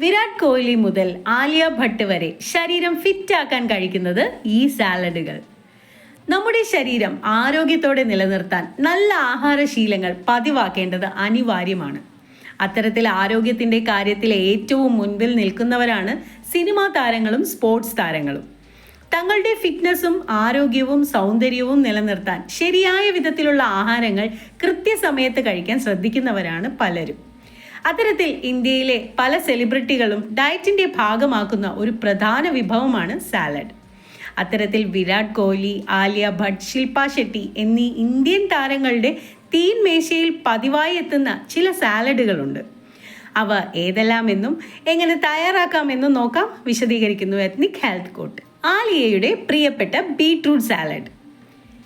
വിരാട് കോഹ്ലി മുതൽ ആലിയ ഭട്ട് വരെ ശരീരം ഫിറ്റ് ആക്കാൻ കഴിക്കുന്നത് ഈ സാലഡുകൾ നമ്മുടെ ശരീരം ആരോഗ്യത്തോടെ നിലനിർത്താൻ നല്ല ആഹാരശീലങ്ങൾ പതിവാക്കേണ്ടത് അനിവാര്യമാണ്. അത്തരത്തിൽ ആരോഗ്യത്തിന്റെ കാര്യത്തിൽ ഏറ്റവും മുൻപിൽ നിൽക്കുന്നവരാണ് സിനിമാ താരങ്ങളും സ്പോർട്സ് താരങ്ങളും. തങ്ങളുടെ ഫിറ്റ്നസ്സും ആരോഗ്യവും സൗന്ദര്യവും നിലനിർത്താൻ ശരിയായ വിധത്തിലുള്ള ആഹാരങ്ങൾ കൃത്യസമയത്ത് കഴിക്കാൻ ശ്രദ്ധിക്കുന്നവരാണ് പലരും. അത്തരത്തിൽ ഇന്ത്യയിലെ പല സെലിബ്രിറ്റികളും ഡയറ്റിന്റെ ഭാഗമാക്കുന്ന ഒരു പ്രധാന വിഭവമാണ് സാലഡ് അത്തരത്തിൽ വിരാട് കോഹ്ലി ആലിയ ഭട്ട് ശില്പ ഷെട്ടി എന്നീ ഇന്ത്യൻ താരങ്ങളുടെ തീൻമേശയിൽ പതിവായി എത്തുന്ന ചില സാലഡുകളുണ്ട്. അവ ഏതെല്ലാമെന്നും എങ്ങനെ തയ്യാറാക്കാമെന്നും നോക്കാം. വിശദീകരിക്കുന്നു എത്നിക് ഹെൽത്ത് കോട്ട് ആലിയയുടെ പ്രിയപ്പെട്ട ബീട്രൂട്ട് സാലഡ്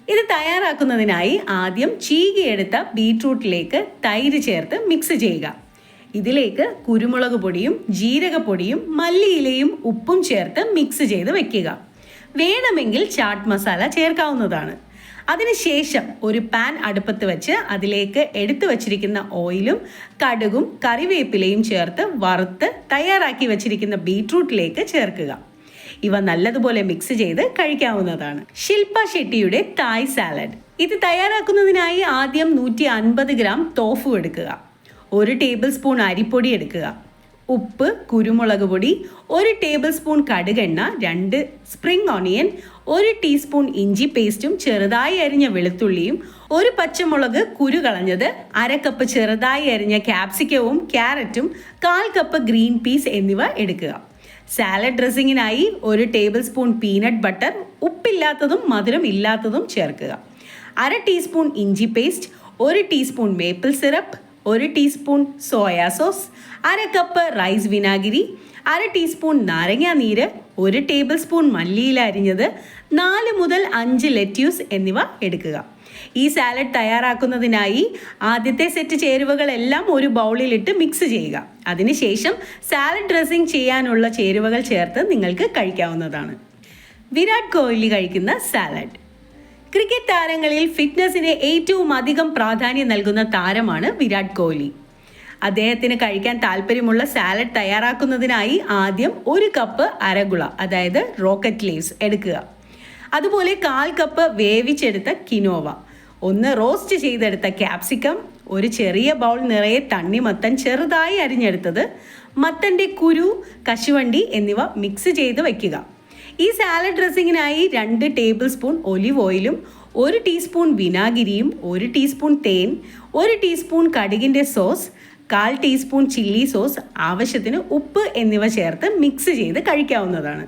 ഇത് തയ്യാറാക്കുന്നതിനായി ആദ്യം ചീകിയെടുത്ത ബീട്രൂട്ടിലേക്ക് തൈര് ചേർത്ത് മിക്സ് ചെയ്യുക. ഇതിലേക്ക് കുരുമുളക് പൊടിയും ജീരകപ്പൊടിയും മല്ലിയിലയും ഉപ്പും ചേർത്ത് മിക്സ് ചെയ്ത് വെക്കുക. വേണമെങ്കിൽ ചാട്ട് മസാല ചേർക്കാവുന്നതാണ്. അതിനുശേഷം ഒരു പാൻ അടുപ്പത്ത് വെച്ച് അതിലേക്ക് എടുത്തു വച്ചിരിക്കുന്ന ഓയിലും കടുകും കറിവേപ്പിലയും ചേർത്ത് വറുത്ത് തയ്യാറാക്കി വച്ചിരിക്കുന്ന ബീട്രൂട്ടിലേക്ക് ചേർക്കുക. ഇവ നല്ലതുപോലെ മിക്സ് ചെയ്ത് കഴിക്കാവുന്നതാണ്. ശില്പ ഷെട്ടിയുടെ തായ് സാലഡ് ഇത് തയ്യാറാക്കുന്നതിനായി ആദ്യം നൂറ്റി അൻപത് ഗ്രാം തോഫു എടുക്കുക. ഒരു ടേബിൾ സ്പൂൺ അരിപ്പൊടി എടുക്കുക. ഉപ്പ് കുരുമുളക് പൊടി ഒരു ടേബിൾ സ്പൂൺ കടുകെണ്ണ രണ്ട് സ്പ്രിംഗ് ഓണിയൻ ഒരു ടീസ്പൂൺ ഇഞ്ചി പേസ്റ്റും ചെറുതായി അരിഞ്ഞ വെളുത്തുള്ളിയും ഒരു പച്ചമുളക് കുരു കളഞ്ഞത് അര കപ്പ് ചെറുതായി അരിഞ്ഞ ക്യാപ്സിക്കവും ക്യാരറ്റും കാൽ കപ്പ് ഗ്രീൻ പീസ് എന്നിവ എടുക്കുക. സാലഡ് ഡ്രസ്സിങ്ങിനായി ഒരു ടേബിൾ സ്പൂൺ പീനട്ട് ബട്ടർ ഉപ്പില്ലാത്തതും മധുരം ഇല്ലാത്തതും ചേർക്കുക. അര ടീസ്പൂൺ ഇഞ്ചി പേസ്റ്റ് ഒരു ടീസ്പൂൺ മേപ്പിൾ സിറപ്പ് ഒരു ടീസ്പൂൺ സോയാ സോസ് അര കപ്പ് റൈസ് വിനാഗിരി അര ടീസ്പൂൺ നാരങ്ങാ നീര് ഒരു ടേബിൾ സ്പൂൺ മല്ലിയില അരിഞ്ഞത് നാല് മുതൽ അഞ്ച് ലെറ്റ്യൂസ് എന്നിവ എടുക്കുക. ഈ സാലഡ് തയ്യാറാക്കുന്നതിനായി ആദ്യത്തെ സെറ്റ് ചേരുവകളെല്ലാം ഒരു ബൗളിലിട്ട് മിക്സ് ചെയ്യുക. അതിനുശേഷം സാലഡ് ഡ്രസ്സിംഗ് ചെയ്യാനുള്ള ചേരുവകൾ ചേർത്ത് നിങ്ങൾക്ക് കഴിക്കാവുന്നതാണ്. വിരാട് കോഹ്ലി കഴിക്കുന്ന സാലഡ്. ക്രിക്കറ്റ് താരങ്ങളിൽ ഫിറ്റ്നസിന് ഏറ്റവും അധികം പ്രാധാന്യം നൽകുന്ന താരമാണ് വിരാട് കോഹ്ലി. അദ്ദേഹത്തിന് കഴിക്കാൻ താല്പര്യമുള്ള സാലഡ് തയ്യാറാക്കുന്നതിനായി ആദ്യം ഒരു കപ്പ് അരഗുള അതായത് റോക്കറ്റ് ലീവ്സ് എടുക്കുക. അതുപോലെ കാൽ കപ്പ് വേവിച്ചെടുത്ത കിനോവ ഒന്ന് റോസ്റ്റ് ചെയ്തെടുത്ത ക്യാപ്സിക്കം ഒരു ചെറിയ ബൗൾ നിറയെ തണ്ണിമത്തൻ ചെറുതായി അരിഞ്ഞെടുത്തത് മത്തന്റെ കുരു കശുവണ്ടി എന്നിവ മിക്സ് ചെയ്ത് വയ്ക്കുക. ഈ സാലഡ് ഡ്രസ്സിങ്ങിനായി രണ്ട് ടേബിൾ സ്പൂൺ ഒലിവ് ഓയിലും ഒരു ടീസ്പൂൺ വിനാഗിരിയും ഒരു ടീസ്പൂൺ തേൻ ഒരു ടീസ്പൂൺ കടുകിന്റെ സോസ് കാൽ ടീസ്പൂൺ ചില്ലി സോസ് ആവശ്യത്തിന് ഉപ്പ് എന്നിവ ചേർത്ത് മിക്സ് ചെയ്ത് കഴിക്കാവുന്നതാണ്.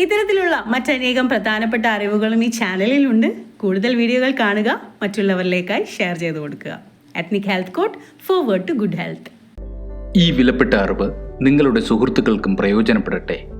ഇത്തരത്തിലുള്ള മറ്റനേകം പ്രധാനപ്പെട്ട അറിവുകളും ഈ ചാനലിലുണ്ട് കൂടുതൽ വീഡിയോകൾ കാണുക മറ്റുള്ളവരിലേക്കായി ഷെയർ ചെയ്ത് കൊടുക്കുക. Ethnic health court forward to good health ഈ വിലപ്പെട്ട അറിവ് നിങ്ങളുടെ സുഹൃത്തുക്കൾക്കും പ്രയോജനപ്പെടട്ടെ.